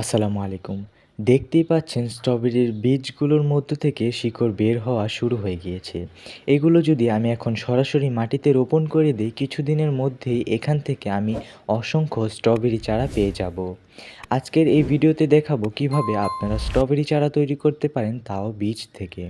আসসালামু আলাইকুম। দেখতেই পাচ্ছেন স্ট্রবেরির বীজগুলোর মধ্য থেকে শিকড় বের হওয়া শুরু হয়ে গিয়েছে। এগুলো যদি আমি এখন সরাসরি মাটিতে রোপণ করে দিই, কিছুদিনের মধ্যেই এখান থেকে আমি অসংখ্য স্ট্রবেরি চারা পেয়ে যাব। আজকের এই ভিডিওতে দেখাবো কীভাবে আপনারা স্ট্রবেরি চারা তৈরি করতে পারেন তাও বীজ থেকে।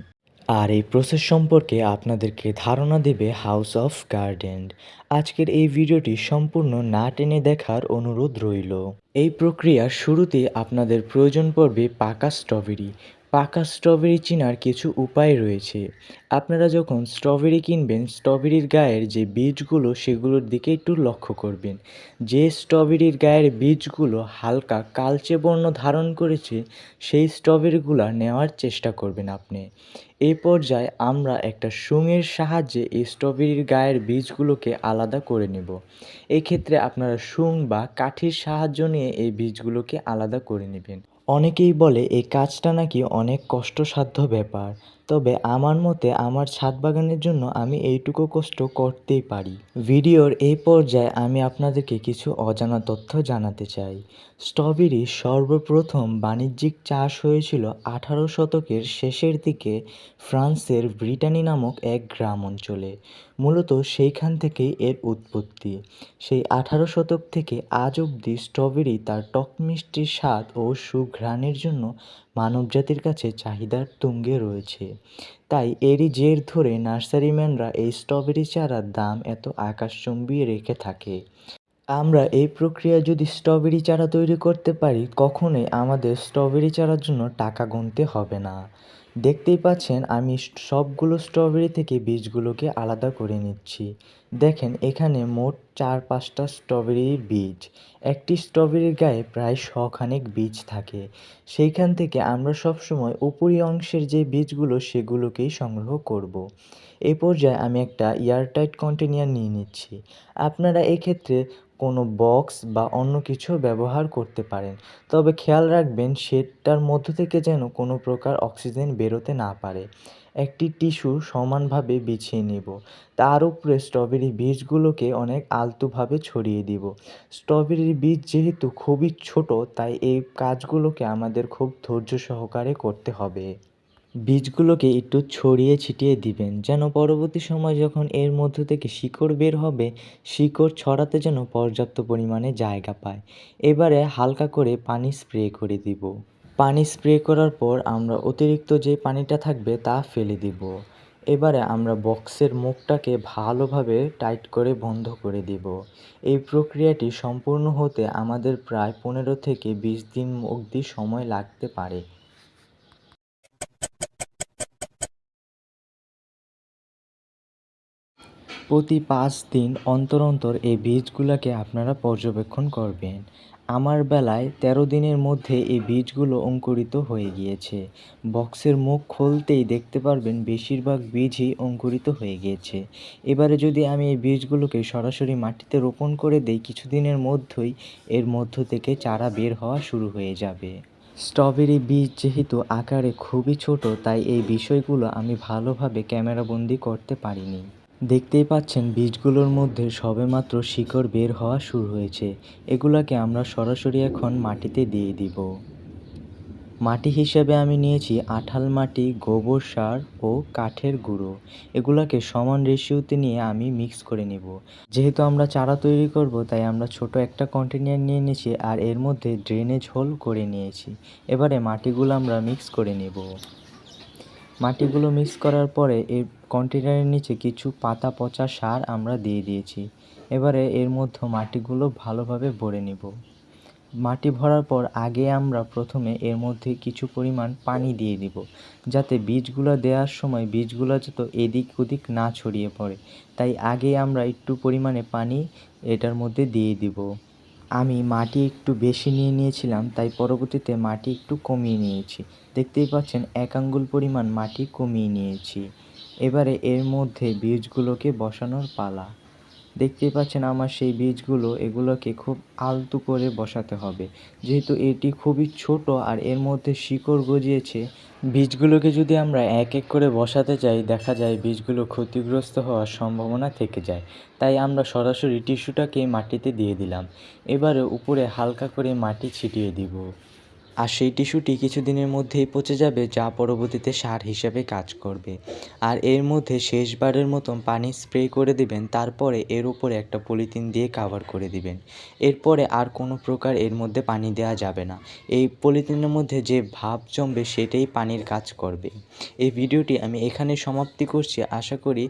আর এই প্রসেস সম্পর্কে আপনাদেরকে ধারণা দেবে হাউস অফ গার্ডেন আজকের এই ভিডিওটি সম্পূর্ণ না টেনে দেখার অনুরোধ রইল। এই প্রক্রিয়ার শুরুতে আপনাদের প্রয়োজন পড়বে পাকা স্ট্রবেরি পাকা স্ট্রবেরি চেনার কিছু উপায় রয়েছে। আপনারা যখন স্ট্রবেরি কিনবেন, স্ট্রবেরির গায়ের যে বীজগুলো, সেগুলোর দিকে একটু লক্ষ্য করবেন। যে স্ট্রবেরির গায়ের বীজগুলো হালকা কালচে বর্ণ ধারণ করেছে, সেই স্ট্রবেরিগুলো নেওয়ার চেষ্টা করবেন আপনি। এই পর্যায়ে আমরা একটা সুঙের সাহায্যে এই স্ট্রবেরির গায়ের বীজগুলোকে আলাদা করে নেব। এক্ষেত্রে আপনারা সুং বা কাঠির সাহায্য নিয়ে এই বীজগুলোকে আলাদা করে নেবেন। অনেকেই বলে, এই কাজটা নাকি অনেক কষ্টসাধ্য ব্যাপার। তবে আমার মতে আমার ছাদ বাগানের জন্য আমি এইটুকু কষ্ট করতেই পারি। ভিডিওর এই পর্যায়ে আমি আপনাদেরকে কিছু অজানা তথ্য জানাতে চাই। স্ট্রবেরি সর্বপ্রথম বাণিজ্যিক চাষ হয়েছিল আঠারো শতকের শেষের দিকে ফ্রান্সের ব্রিটানি নামক এক গ্রাম অঞ্চলে। মূলত সেইখান থেকেই এর উৎপত্তি। সেই আঠারো শতক থেকে আজ অবধি স্ট্রবেরি তার টক মিষ্টির স্বাদ ও সুঘ্রাণের জন্য মানবজাতির কাছে চাহিদার তুঙ্গে রয়েছে। তাই এরই জের ধরে নার্সারিম্যানরা এই স্ট্রবেরি চারার দাম এত আকাশচুম্বী রেখে থাকে। আমরা এই প্রক্রিয়া যদি স্ট্রবেরি চারা তৈরি করতে পারি, কখনোই আমাদের স্ট্রবেরি চারার জন্য টাকা গুনতে হবে না। দেখতেই পাচ্ছেন, আমি সবগুলো স্ট্রবেরি থেকে বীজগুলোকে আলাদা করে নিচ্ছি। দেখেন, এখানে মোট চার পাঁচটা স্ট্রবেরির বীজ। একটি স্ট্রবেরির গায়ে প্রায় শখানেক বীজ থাকে। সেইখান থেকে আমরা সবসময় উপরি অংশের যে বীজগুলো সেগুলোকেই সংগ্রহ করব। এই পর্যায়ে আমি একটা এয়ারটাইট কন্টেনার নিয়ে নিচ্ছি। আপনারা এক্ষেত্রে কোনো বক্স বা অন্য কিছু ব্যবহার করতে পারেন। তবে খেয়াল রাখবেন, সেটার মধ্য থেকে যেন কোনো প্রকার অক্সিজেন বেরোতে না পারে। একটি টিস্যু সমানভাবে বিছিয়ে নেব। তার উপরে স্ট্রবেরি বীজগুলোকে অনেক আলতোভাবে ছড়িয়ে দিব। স্ট্রবেরির বীজ যেহেতু খুবই ছোট, তাই এই কাজগুলোকে আমাদের খুব ধৈর্য সহকারে করতে হবে। বীজগুলোকে একটু ছড়িয়ে ছিটিয়ে দিবেন, যেন পরবর্তী সময় যখন এর মধ্য থেকে শিকড় বের হবে, শিকড় ছড়াতে যেন পর্যাপ্ত পরিমাণে জায়গা পায়। এবারে হালকা করে পানি স্প্রে করে দিব। পানি স্প্রে করার পর আমরা অতিরিক্ত যে পানিটা থাকবে তা ফেলে দিব। এবারে আমরা বক্সের মুখটাকে ভালোভাবে টাইট করে বন্ধ করে দিব। এই প্রক্রিয়াটি সম্পূর্ণ হতে আমাদের প্রায় পনেরো থেকে বিশ দিন অবধি সময় লাগতে পারে। প্রতি পাঁচ দিন অন্তর অন্তর এই বীজগুলোকে আপনারা পর্যবেক্ষণ করবেন। আমার বেলায় তেরো দিনের মধ্যে এই বীজগুলো অঙ্কুরিত হয়ে গিয়েছে। বক্সের মুখ খুলতেই দেখতে পারবেন বেশিরভাগ বীজই অঙ্কুরিত হয়ে গিয়েছে। এবারে যদি আমি এই বীজগুলোকে সরাসরি মাটিতে রোপণ করে দেই, কিছুদিনের মধ্যেই এর মধ্য থেকে চারা বের হওয়া শুরু হয়ে যাবে। স্ট্রবেরি বীজ যেহেতু আকারে খুবই ছোট, তাই এই বিষয়গুলো আমি ভালোভাবে ক্যামেরাবন্দি করতে পারিনি। দেখতেই পাচ্ছেন বীজগুলোর মধ্যে সবেমাত্র শিকড় বের হওয়া শুরু হয়েছে। এগুলাকে আমরা সরাসরি এখন মাটিতে দিয়ে দিব। মাটি হিসেবে আমি নিয়েছি আঠাল মাটি, গোবর সার ও কাঠের গুঁড়ো। এগুলাকে সমান রেশিওতে নিয়ে আমি মিক্স করে নেব। যেহেতু আমরা চারা তৈরি করব, তাই আমরা ছোট একটা কন্টেনার নিয়ে নিয়েছি আর এর মধ্যে ড্রেনেজ হোল করে নিয়েছি। এবারে মাটিগুলো আমরা মিক্স করে নেব। মাটিগুলো মিক্স করার পরে এর কন্টেনারের নিচে কিছু পাতা পচা সার আমরা দিয়ে দিয়েছি। এবারে এর মধ্যে মাটিগুলো ভালোভাবে ভরে নেব। মাটি ভরার পর আগে আমরা প্রথমে এর মধ্যে কিছু পরিমাণ পানি দিয়ে দিব, যাতে বীজগুলো দেওয়ার সময় বীজগুলো যত এদিক ওদিক না ছড়িয়ে পড়ে। তাই আগে আমরা একটু পরিমাণে পানি এটার মধ্যে দিয়ে দিব। আমি মাটি একটু বেশি নিয়ে নিয়েছিলাম, তাই পরবর্তীতে মাটি একটু কমিয়ে নিয়েছি। দেখতেই পাচ্ছেন, এক আঙ্গুল পরিমাণ মাটি কমিয়ে নিয়েছি। এবারে এর মধ্যে বীজগুলোকে বসানোর পালা। দেখতেই পাচ্ছেন আমার সেই বীজগুলো, এগুলোকে খুব আলতু করে বসাতে হবে। যেহেতু এটি খুবই ছোট আর এর মধ্যে শিকড় গজিয়েছে, বীজগুলোকে যদি আমরা এক এক করে বসাতে চাই, দেখা যায় বীজগুলো ক্ষতিগ্রস্ত হওয়ার সম্ভাবনা থেকে যায়। তাই আমরা সরাসরি টিস্যুটাকে মাটিতে দিয়ে দিলাম। এবারে উপরে হালকা করে মাটি ছিটিয়ে দিব। আর সেই টিস্যুটি কিছুদিনের মধ্যেই পচে যাবে, যা পরবর্তীতে সার হিসেবে কাজ করবে। আর এর মধ্যে শেষবারের মতন পানি স্প্রে করে দিবেন, তারপরে এর উপরে একটা পলিথিন দিয়ে কাভার করে দিবেন। এরপরে আর কোনো প্রকার এর মধ্যে পানি দেওয়া যাবে না। এই পলিথিনের মধ্যে যে ভাব জমবে সেটাই পানির কাজ করবে। এই ভিডিওটি আমি এখানে সমাপ্তি করছি। আশা করি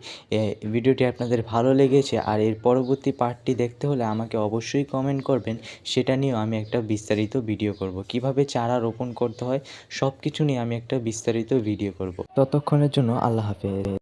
ভিডিওটি আপনাদের ভালো লেগেছে। আর এর পরবর্তী পার্টটি দেখতে হলে আমাকে অবশ্যই কমেন্ট করবেন। সেটা নিয়েও আমি একটা বিস্তারিত ভিডিও করব। কীভাবে চারা রোপণ করতে হয় সব কিছু নিয়ে আমি একটা বিস্তারিত ভিডিও করব। ততক্ষণের জন্য আল্লাহ হাফেজ।